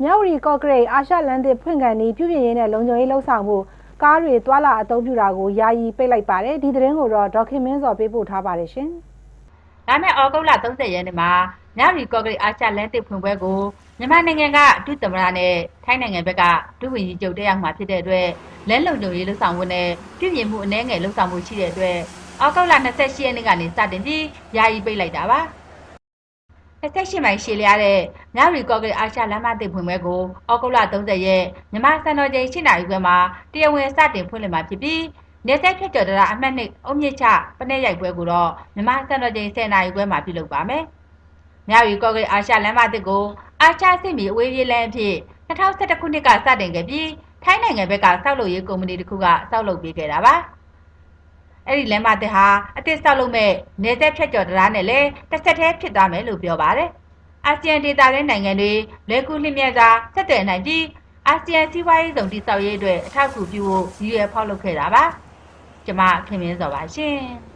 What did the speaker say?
မြဝတီကော့ဂရိတ်အာရှလန်တစ်ဖွင့်ကန်ဒီပြုပြင်ရေးနဲ့လုံခြုံရေးလှုပ်ဆောင်မှုကားတွေသွာလာအသုံးပြုတာကိုယာယီပိတ်လိုက်ပါတယ်ဒီသတင်းကိုတော့ဒေါက်ခင်မင်းစောပေးပို့ထားပါတယ်ရှင်လာမယ့်ဩဂုတ်လ30ရက်နေ့မှာညရီကော့ဂရိတ်အာရှလန်တစ်ဖွင့်ပွဲကိုမြန်မာနိုင်ငံကအတူသမရနဲ့ထိုင်းနိုင်ငံဘက်ကဒုဝန်ကြီးချုပ်တက်ရောက်မှာဖြစ်တဲ့အတွက်လဲလုံခြုံရေးလှုပ်ဆောင်မှုနဲ့ပြည်ပြင်မှုအနှဲငယ်လှုပ်ဆောင်မှုရှိတဲ့အတွက်ဩဂုတ်လ28ရက်နေ့ကနေစတင်ပြီးယာယီပိတ်လိုက်တာပါ 28မိုင်ရှည်လျားတဲ့ညရီကော့ဂရိတ်အာရှလမ်းမတစ်ဖွင့်ပွဲကိုဩဂုတ်လ30ရက်မြန်မာစံတော်ချိန်7နာရီခွဲမှာတရားဝင်စတင်ဖွင့်လှစ်မှာဖြစ်ပြီးနေဆက်ဖြတ်ကျော်တရားအမှတ်နှစ်အုံမြင့်ချပနဲ့ရိုက်ပွဲကိုတော့မြန်မာစံတော်ချိန်10နာရီခွဲမှာပြုလုပ်ပါမယ်။မြရီကော့ဂရိတ်အာရှလမ်းမတစ်ကိုအာရှစစ်မီအဝေးပြေးလမ်းအဖြစ်2011ခုနှစ်ကစတင်ခဲ့ပြီးထိုင်းနိုင်ငံဘက်ကစောက်လုပ်ရေးကုမ္ပဏီတစ်ခုကစောက်လုပ်ပေးခဲ့တာပါ။ အဲ့ဒီလမ်းမတစ်ဟာအသစ်ဆောက်လုပ်မဲ့နေဆက်ဖြတ်ကျော်တရားနဲ့လည်းတစ်ဆက်တည်းဖြစ်သွားမယ်လို့ပြောပါတယ်။အာဆီယံဒေသတွင်းနိုင်ငံတွေလဲကူလျှမြစွာဆက်သွယ်နိုင်ပြီးအာဆီယံစီးပွားရေးဆောင်တည်ဆောက်ရေးအတွက်အထောက်အကူပြုဖို့ရည်ရွယ်ဖောက်လုပ်ခဲ့တာပါ။ကျမခင်မင်းစောပါရှင်။